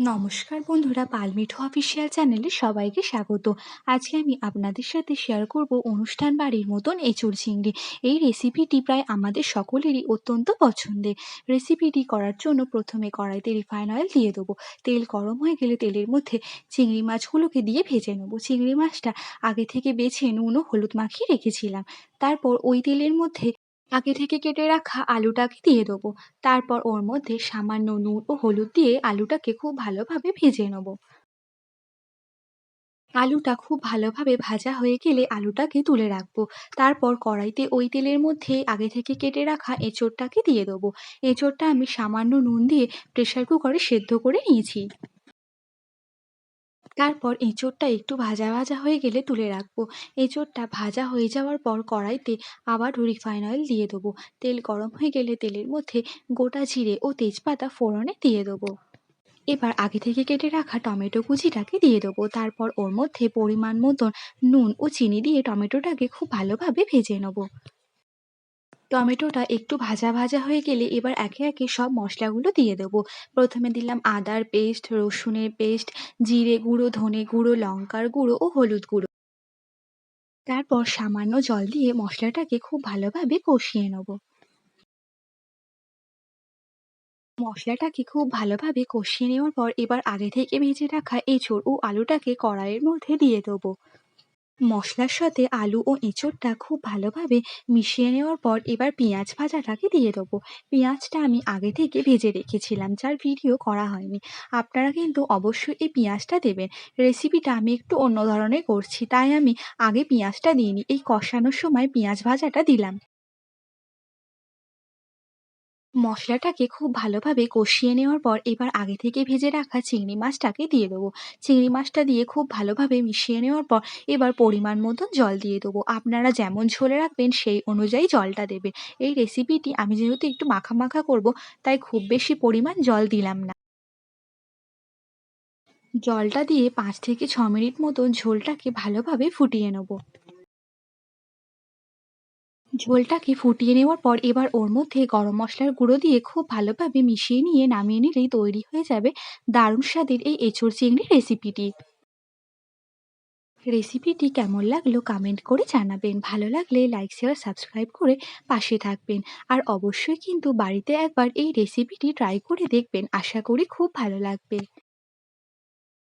নমস্কার বন্ধুরা, পালমিঠো অফিসিয়াল চ্যানেলে সবাইকে স্বাগত। আজকে আমি আপনাদের সাথে শেয়ার করব অনুষ্ঠান বাড়ির মতন এঁচড় চিংড়ি। এই রেসিপিটি প্রায় আমাদের সকলেরই অত্যন্ত পছন্দের। রেসিপিটি করার জন্য প্রথমে কড়াইতে রিফাইন অয়েল দিয়ে দেবো। তেল গরম হয়ে গেলে তেলের মধ্যে চিংড়ি মাছগুলোকে দিয়ে ভেজে নেব। চিংড়ি মাছটা আগে থেকে বেছে নুন ও হলুদ মাখিয়ে রেখেছিলাম। তারপর ওই তেলের মধ্যে আগে থেকে কেটে রাখা আলুটাকে দিয়ে দেবো। তারপর ওর মধ্যে সামান্য নুন ও হলুদ দিয়ে আলুটাকে খুব ভালোভাবে ভেজে নেব। আলুটা খুব ভালোভাবে ভাজা হয়ে গেলে আলুটাকে তুলে রাখব। তারপর কড়াইতে ওই তেলের মধ্যে আগে থেকে কেটে রাখা এঁচোড়টাকে দিয়ে দেবো। এঁচোড়টা আমি সামান্য নুন দিয়ে প্রেশার কুকারে সেদ্ধ করে নিয়েছি। তারপর এঁচোড়টা একটু ভাজা ভাজা হয়ে গেলে তুলে রাখব। এঁচোড়টা ভাজা হয়ে যাওয়ার পর কড়াইতে আবার রিফাইন অয়েল দিয়ে দেবো। তেল গরম হয়ে গেলে তেলের মধ্যে গোটা জিরে ও তেজপাতা ফোড়নে দিয়ে দেবো। এবার আগে থেকে কেটে রাখা টমেটো কুচিটাকে দিয়ে দেবো। তারপর ওর মধ্যে পরিমাণ মতন নুন ও চিনি দিয়ে টমেটোটাকে খুব ভালোভাবে ভেজে নেব। টমেটোটা একটু ভাজা ভাজা হয়ে গেলে এবার একে একে সব মশলাগুলো দিয়ে দেবো। প্রথমে দিলাম আদার পেস্ট, রসুনের পেস্ট, জিরে গুঁড়ো, ধনে গুঁড়ো, লঙ্কার গুঁড়ো ও হলুদ গুঁড়ো। তারপর সামান্য জল দিয়ে মশলাটাকে খুব ভালোভাবে কষিয়ে নেব। মশলাটাকে খুব ভালোভাবে কষিয়ে নেওয়ার পর এবার আগে থেকে ভেজে রাখা এঁচড় ও আলুটাকে কড়াইয়ের মধ্যে দিয়ে দেবো। মশলার সাথে আলু ও এঁচোড়টা খুব ভালোভাবে মিশিয়ে নেওয়ার পর এবার পেঁয়াজ ভাজাটাকে দিয়ে দেবো। পেঁয়াজটা আমি আগে থেকে ভেজে রেখেছিলাম, যার ভিডিও করা হয়নি। আপনারা কিন্তু অবশ্যই এই পেঁয়াজটা দেবেন। রেসিপিটা আমি একটু অন্য ধরনের করছি, তাই আমি আগে পেঁয়াজটা দিইনি। এই কষানোর সময় পেঁয়াজ ভাজাটা দিলাম। মশলাটাকে খুব ভালোভাবে কষিয়ে নেওয়ার পর এবার আগে থেকে ভেজে রাখা চিংড়ি মাছটাকে দিয়ে দেবো। চিংড়ি মাছটা দিয়ে খুব ভালোভাবে মিশিয়ে নেওয়ার পর এবার পরিমাণ মতন জল দিয়ে দেবো। আপনারা যেমন ঝোলে রাখবেন সেই অনুযায়ী জলটা দেবেন। এই রেসিপিটি আমি যেহেতু একটু মাখা মাখা করব, তাই খুব বেশি পরিমাণ জল দিলাম না। জলটা দিয়ে পাঁচ থেকে ছ মিনিট মতো ঝোলটাকে ভালোভাবে ফুটিয়ে নেব। ঝোলটাকে ফুটিয়ে নেওয়ার পর এবার ওর মধ্যে গরম মশলার গুঁড়ো দিয়ে খুব ভালোভাবে মিশিয়ে নিয়ে নামিয়ে নিলেই তৈরি হয়ে যাবে দারুণ স্বাদের এই এঁচোড় চিংড়ি রেসিপিটি। রেসিপিটি কেমন লাগল কমেন্ট করে জানাবেন। ভালো লাগলে লাইক শেয়ার সাবস্ক্রাইব করে পাশে থাকবেন। আর অবশ্যই কিন্তু বাড়িতে একবার এই রেসিপিটি ট্রাই করে দেখবেন। আশা করি খুব ভালো লাগবে।